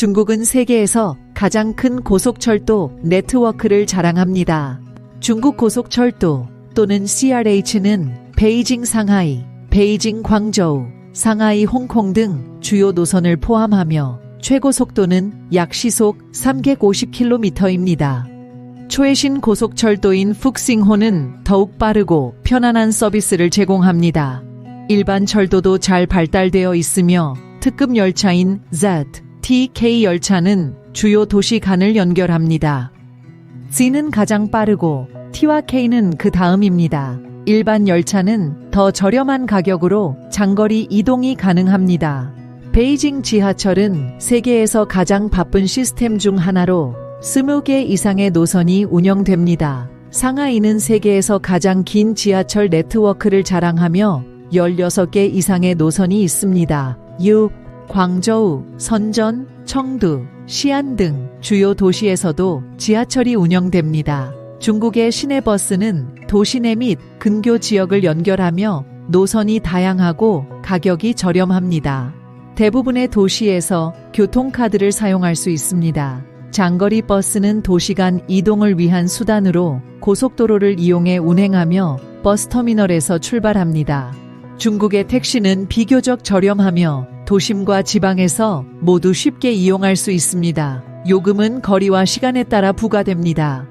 중국은 세계에서 가장 큰 고속철도 네트워크를 자랑합니다. 중국 고속철도 또는 CRH는 베이징 상하이, 베이징 광저우, 상하이 홍콩 등 주요 노선을 포함하며 최고 속도는 약 시속 350km입니다. 최신 고속철도인 푹싱호는 더욱 빠르고 편안한 서비스를 제공합니다. 일반 철도도 잘 발달되어 있으며 특급 열차인 Z, TK 열차는 주요 도시 간을 연결합니다. Z는 가장 빠르고 T와 K는 그 다음입니다. 일반 열차는 더 저렴한 가격으로 장거리 이동이 가능합니다. 베이징 지하철은 세계에서 가장 바쁜 시스템 중 하나로 20개 이상의 노선이 운영됩니다. 상하이는 세계에서 가장 긴 지하철 네트워크를 자랑하며 16개 이상의 노선이 있습니다. 6. 광저우, 선전, 청두, 시안 등 주요 도시에서도 지하철이 운영됩니다. 중국의 시내버스는 도시 내 및 근교 지역을 연결하며 노선이 다양하고 가격이 저렴합니다. 대부분의 도시에서 교통카드를 사용할 수 있습니다. 장거리 버스는 도시 간 이동을 위한 수단으로 고속도로를 이용해 운행하며 버스터미널에서 출발합니다. 중국의 택시는 비교적 저렴하며 도심과 지방에서 모두 쉽게 이용할 수 있습니다. 요금은 거리와 시간에 따라 부과됩니다.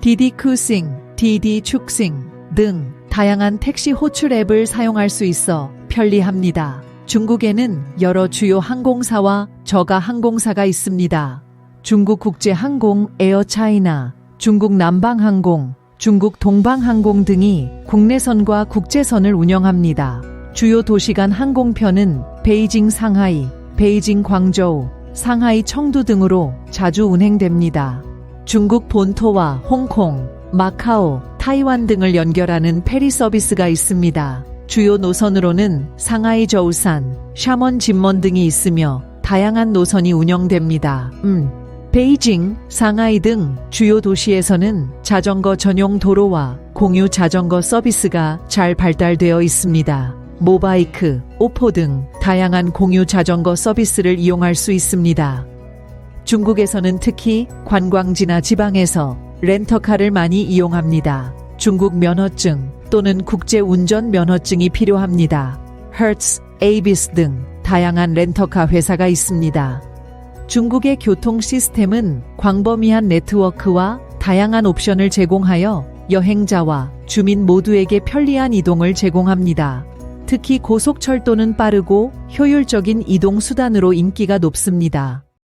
디디 크싱, 디디 축싱 등 다양한 택시 호출 앱을 사용할 수 있어 편리합니다. 중국에는 여러 주요 항공사와 저가 항공사가 있습니다. 중국 국제항공 에어차이나, 중국 남방항공, 중국 동방항공 등이 국내선과 국제선을 운영합니다. 주요 도시 간 항공편은 베이징 상하이, 베이징 광저우, 상하이 청두 등으로 자주 운행됩니다. 중국 본토와 홍콩, 마카오, 타이완 등을 연결하는 페리 서비스가 있습니다. 주요 노선으로는 상하이 저우산, 샤먼 진먼 등이 있으며 다양한 노선이 운영됩니다. 음. 베이징, 상하이 등 주요 도시에서는 자전거 전용 도로와 공유 자전거 서비스가 잘 발달되어 있습니다. 모바이크, 오포 등 다양한 공유 자전거 서비스를 이용할 수 있습니다. 중국에서는 특히 관광지나 지방에서 렌터카를 많이 이용합니다. 중국 면허증 또는 국제 운전 면허증이 필요합니다. hertz, avis 등 다양한 렌터카 회사가 있습니다. 중국의 교통 시스템은 광범위한 네트워크와 다양한 옵션을 제공하여 여행자와 주민 모두에게 편리한 이동을 제공합니다. 특히 고속철도는 빠르고 효율적인 이동 수단으로 인기가 높습니다.